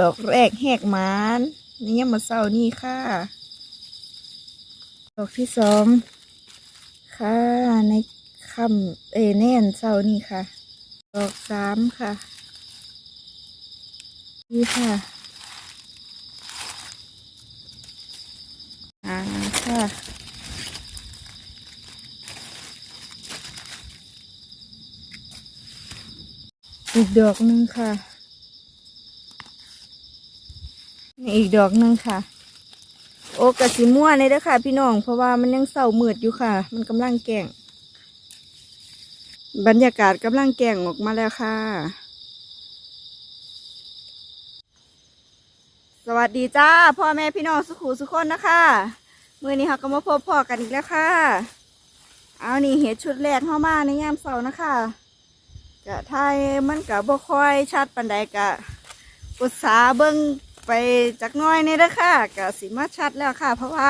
ดอกแรกแหกมานนี่ยมาเศร้านี่ค่ะ ดอกที่สองค่ะในคำเอแน่นเศร้านี่ค่ะ ดอกสามค่ะ นี่ค่ะอ่าค่ะอีกดอกหนึ่งค่ะ นี่ อีกดอกหนึ่งค่ะ โอ้กะสีม่วเลยเด้อค่ะ พี่น้อง เพราะว่ามันยังเศร้ามืดอยู่ค่ะ มันกำลังแก่ง บรรยากาศกำลังแก่งออกมาแล้วค่ะ สวัสดีจ้า พ่อแม่พี่น้องสุขูสุขคนนะคะมื่อนี้เราก็มาพบพ่อกันอีกแล้วค่ะ เอานี่เห็ดชุดแรกเข้ามาในยามเสาร์นะคะกะไทยมันกะบ่ค่อยชัดปันใดกะอุตสาเบิง ไปจักน้อยนี่เด้อค่ะกะสิมาชัดแล้วค่ะ เพราะว่า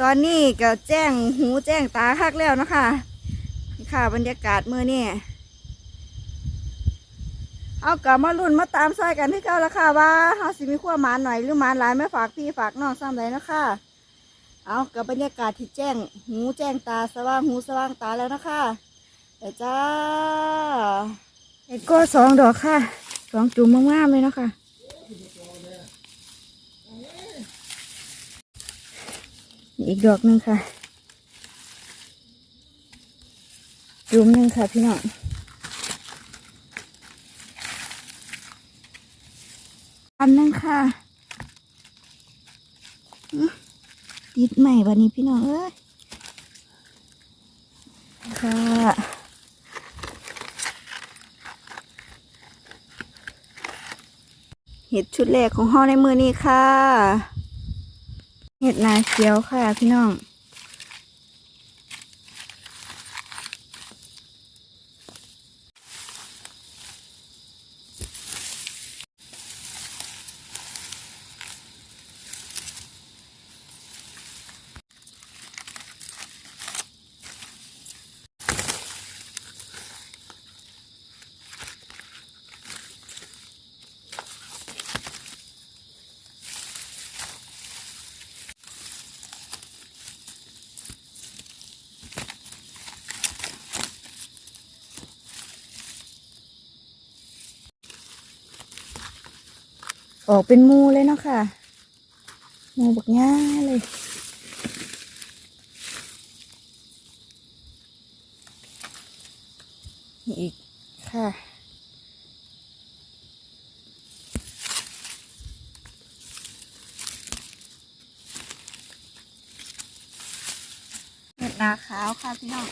ตอนนี้ก็แจ้งหูแจ้งตาคักแล้วนะคะนี่ค่ะ บรรยากาศมื้อนี้เอากลับมาลุ้นมาตามซอยกันที่เก่าแล้วค่ะว่าเฮาสิมีขั้วหมานหน่อยหรือหมานหลายไม่ฝากพี่ฝากน้องซ้ำเลยนะคะเอากับบรรยากาศที่แจ้ง หูแจ้งตาสว่างหูสว่างตาแล้วนะคะเดี๋ยวจ้าเอ็ดก็สองดอกค่ะสองจุ่มมากๆเลยนะคะ อีกดอกหนึ่งค่ะจุ่มหนึ่งค่ะพี่น้องอันหนึงค่ะติดใหม่วันนี้พี่น้องเอ้ยค่ะเห็ดชุดแรกของห้อในมือนี้ค่ะ เห็ดนาเขียวค่ะพี่น้อง ออกเป็นมูเลยเนาะค่ะมูบักง่ายเลยนี่อีกค่ะ เห็ดนาขาวค่ะพี่น้อง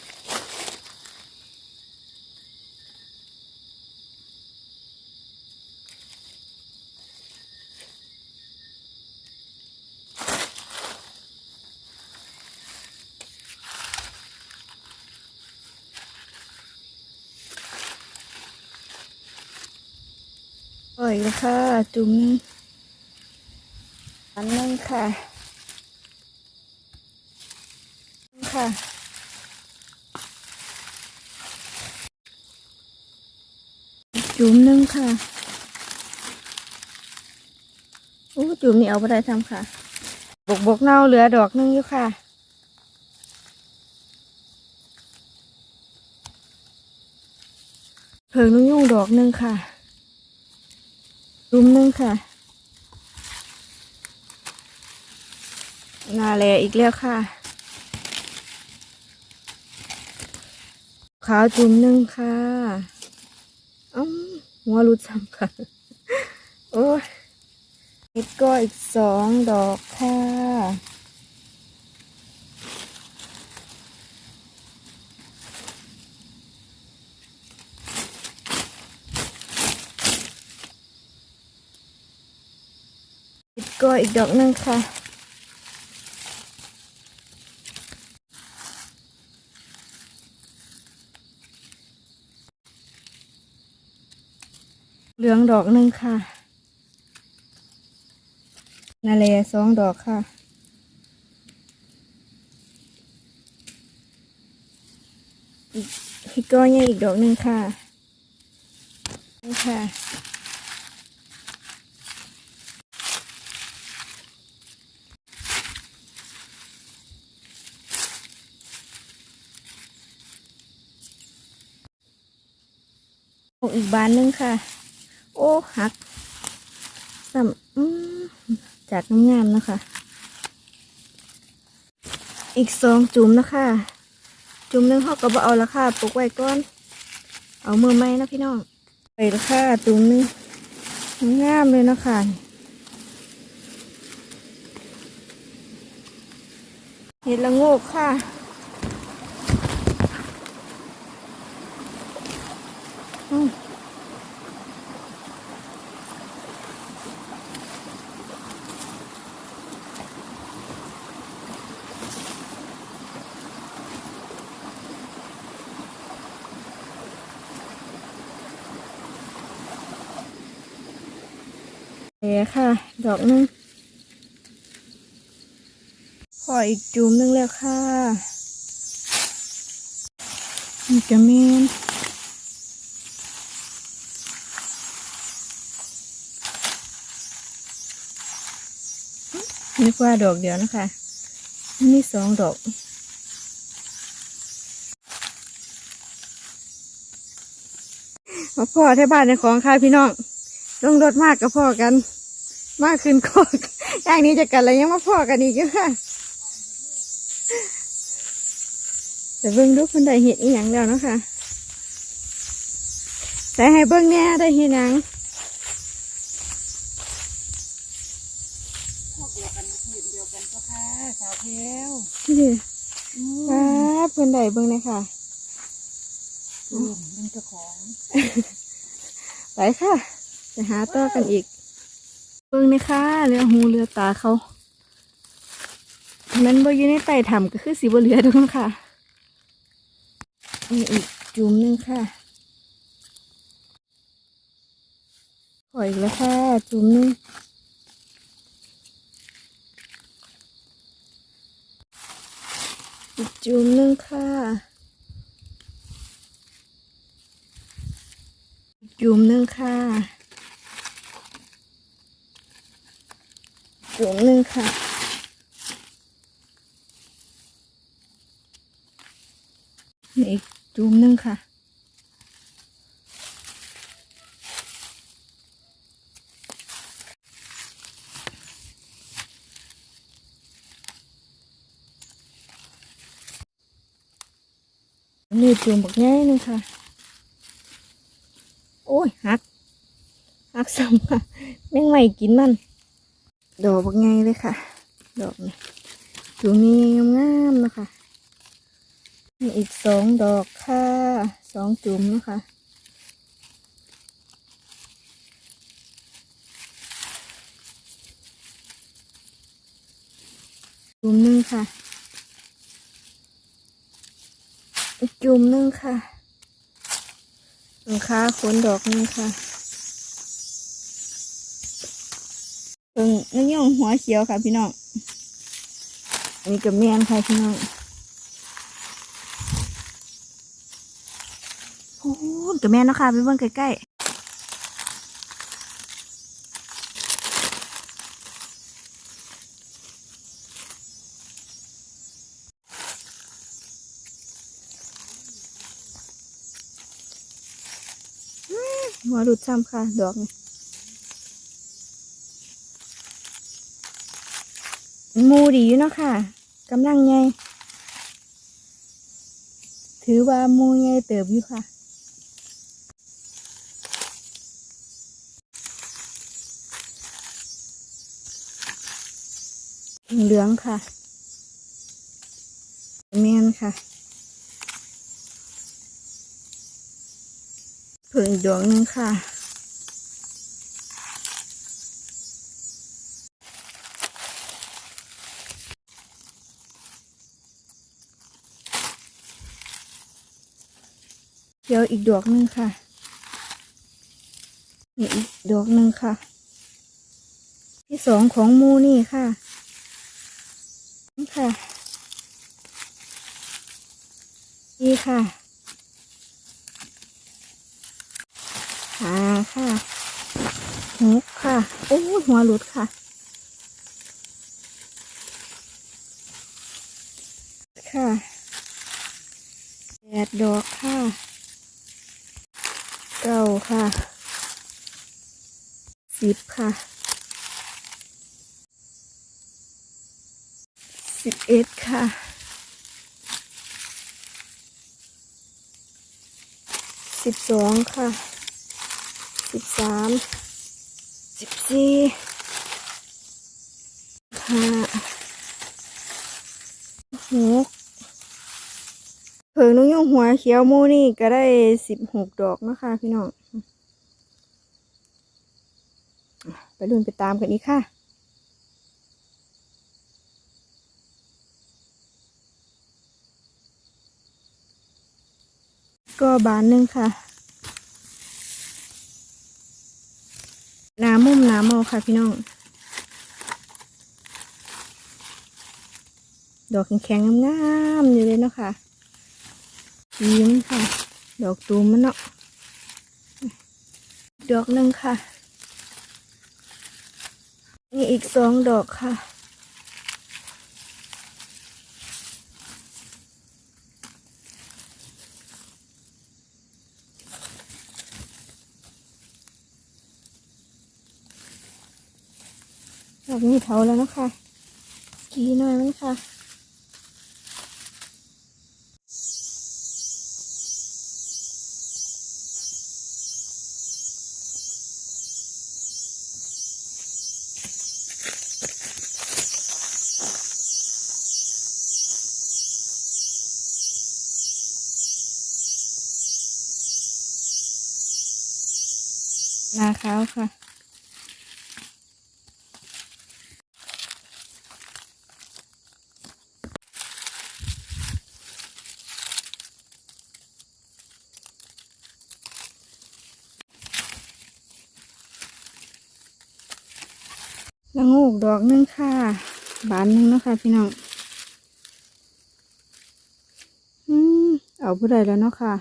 อยแล้วค่ะ จุ่มอันหนึงค่ะค่ะจุ่มหนึงค่ะโอ้จุ่มนี่เอาไปได้ทำค่ะ บกบกเน่าเหลือดอกหนึงอยู่ค่ะเพิงนุ่งยุ่งดอกหนึงค่ะ รุมหนึงค่ะ นาแลอีกแล้วค่ะ ขาวจุ่มหนึงค่ะอ้าหัวรุดซ้ำค่ะ โอ้ยเห็ดก็อีกสองดอกค่ะ เห็ดก็อีกดอกหนึ่งค่ะเหลืองดอกหนึ่งค่ะ นาเลสองดอกค่ะ อีกฮิกโก้เนี่ยอีกดอกหนึ่งค่ะนี่ค่ะ อีกบานหนึงค่ะ โอ้หักซ้ำอืมจากงามๆนะคะ อีกสองจุ่มนะคะ จุ่มหนึงเขาก็บเอาละค่ะปลูกไว้ก่อน เอามือไม้นะพี่น้องไปละค่ะจุ่มนึงงามเลยนะคะเห็ดละโงกค่ะ เอ๋ค่ะ ดอกหนึงขออีกจุ่มนึงแล้วค่ะนี่กระเมนนึกว่าดอกเดียวนะคะนี่สองดอกมาพ่อที่บ้านในของค่ะพี่น้องลงรถมากกับพ่อกัน มากขึ้นคอกอย่างนี้จะกันอะไรยังมาพ่อกันอีกอยู่ค่ะแต่เบิ้งดูคนใดเห็นอีหยังแล้วเนาะคะแต่ให้เบิ้งแน่ได้เห็นหยังพวกเดียวกันทีมเดียวกันก็ค่ะสาวเพลวนี่ป้าบคนใดเบิ้งเลยค่ะอืมเป็นเจ้าของ ไปค่ะ จะหาต่อกันอีกเบิ่งนี่ค่ะเรือหูเรือตาเขามันบ่อยู่ในไต่ถ้ำก็คือสีบ่เหลือทุกคนค่ะนี่อีกจุ่มหนึงค่ะขออีกแล้วค่ะจุ่มหนึงอีกจุ่มหนึงค่ะอีกจุ่มหนึงค่ะ จุ่มหนึ่งค่ะ นี่อีกจุ่มหนึ่งค่ะ นี่จุ่มบักง่ายหนึงค่ะ โอ้ยหักหักซ้ำค่ะแม่งไม่กินมัน ดอกบักไงเลยค่ะ ดอกนี่จุ่มนี้งามๆนะคะมีอีกสองดอกค่ะสองจุ่มนะคะจุ่มหนึ่งค่ะ อีกจุ่มหนึ่งค่ะลังคาขนดอกหนึ่งค่ะ เพิ่งนั่ย่องหัวเขียวค่ะพี่น้อง อันนี้กับแมนค่ะพี่น้องโอ้กับแมนนะคะไปเบิ่งใกล้ๆอื้หัวหลุดซ้ำค่ะ ดอกนี่ มูดีอยู่เนาะค่ะกำลังไงถือว่ามูใหญ่เติบอยู่ค่ะเหลืองค่ะเมียนค่ะเพิ่งดวงหนึงค่ะ ดี๋ยวอีกดอกหนึ่งค่ะนี่อีกดอกหนึ่งค่ะ ที่สองของมูนี่ค่ะนี่ค่ะนี่ค่ะหาค่ะหกค่ะโอ้หัวหลุดค่ะ ค่ะแปดดอกค่ะ เก้าค่ะสิบค่ะสิบเอ็ดค่ะสิบสองค่ะสิบสามสิบสี่ห้าหก เผิงนุ่งยงหัวเขียวมูนี่ก็ได้สิบหกดอกนะคะพี่น้องไปลุ้นไปตามกันอีกค่ะ ก็บานหนึ่งค่ะน้ำมุมน้ำเมาค่ะพี่น้อง ดอกแข็งๆงามๆอยู่เลยเนาะค่ะ ยิ้มค่ะ ดอกตูมมันเนาะดอกหนึ่งค่ะ นี่อีกสองดอกค่ะดอกนี้เทาแล้วนะคะกีหน่อยมั้งค่ะ นาขาวค่ะ ละงูกดอกหนึงค่ะ บานหนึงเนาะค่ะพี่น้อง อืมเอาผู้ใดแล้วเนาะค่ะ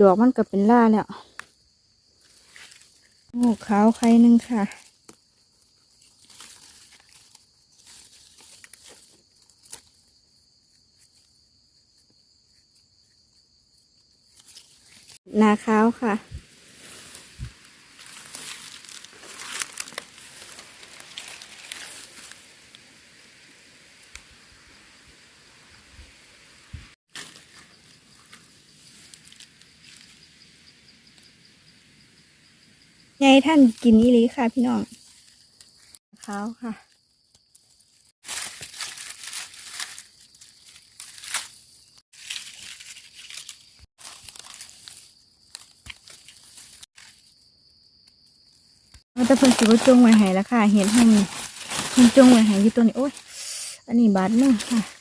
ดอกมันก็เป็นล่าแล้ว งูกขาวไข่หนึ่งค่ะ นาขาวค่ะ ไงท่านกินอีหลีค่ะพี่น้องขาวค่ะมันจะเพิ่นสิบจงไว้ให้แล้วค่ะ เห็นให้นี่เพิ่นจงไว้ให้อยู่ตัวนี้ โอ้ย อันนี้บาดหนึงค่ะ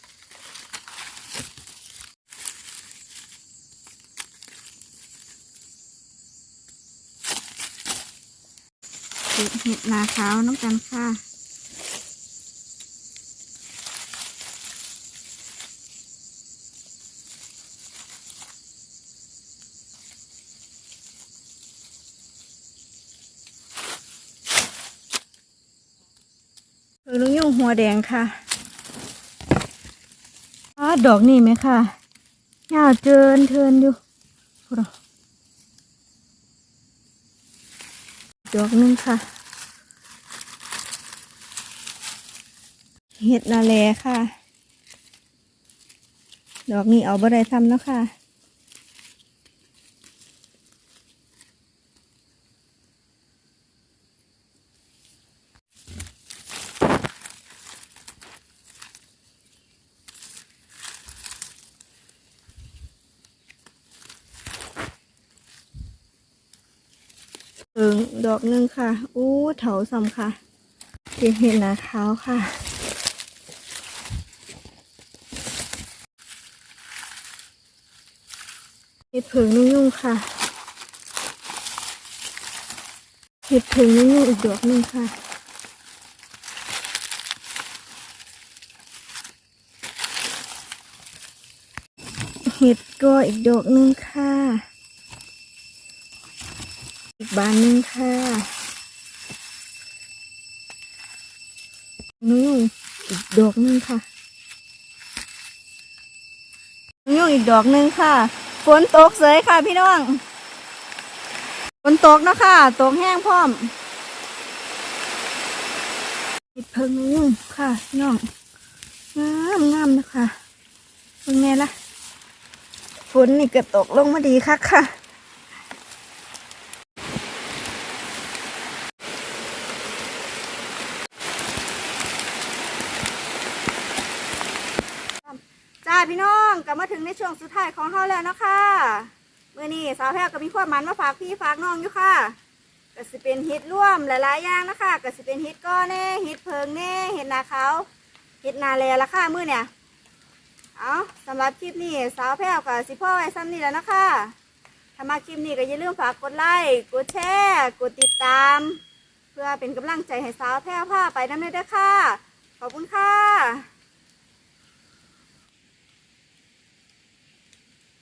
เก็บเห็ดนาขาวน้ำกันค่ะเออลุงยุ่งหัวแดงค่ะอ๋อดอกนี่ไหมค่ะยาวเจินเทินอยู่ ดอกหนึงค่ะ เห็ดนาแลค่ะ ดอกนี้เอาบ่ได้ทำแล้วค่ะ เอิงดอกหนึ่งค่ะ อู้เถาซ้ำค่ะเก็บเห็ดหนาขาวค่ะเห็ดเผิงนุ่งยุ่งค่ะเห็ดเผิงนุ่งยุ่งอีกดอกหนึ่งค่ะเห็ดก็อีกดอกหนึ่งค่ะ บานหนึ่งค่ะนุ่งอีกดอกหนึ่งค่ะนุ่งอีกดอกหนึ่งค่ะ ฝนตกเสยค่ะพี่น้อง ฝนตกนะค่ะ ตกแห้งพร้อมปิดเพิงนุ่งค่ะพี่น้อง งามงามนะคะเพิ่งไงล่ะ ฝนนี่เกิดตกลงมาดีคักค่ะ พี่น้องกลับมาถึงในช่วงสุดท้ายของเฮาแล้วเนาะคะเมื่อนี้สาวแพรก็มีความมันมาฝากพี่ฝากน้องอยู่ค่ะก็สิเป็นเฮ็ดร่วมหลายๆอย่างนะคะก็สิเป็นเฮ็ดก้อนแน่เฮ็ดเพิงแน่เฮ็ดนาเขาเฮ็ดนาแลละค่ะมื้อเนี่ยเอาสำหรับคลิปนี้สาวแพรกับสิพ่อไว้ซ้ำนี่แล้วนะคะถ้ามาคลิปนี้ก็อย่าลืมฝากกดไลค์กดแชร์กดติดตาม เพื่อเป็นกำลังใจให้สาวแพรวพาไปน้ำเลยด้อค่ะ ขอบคุณค่ะ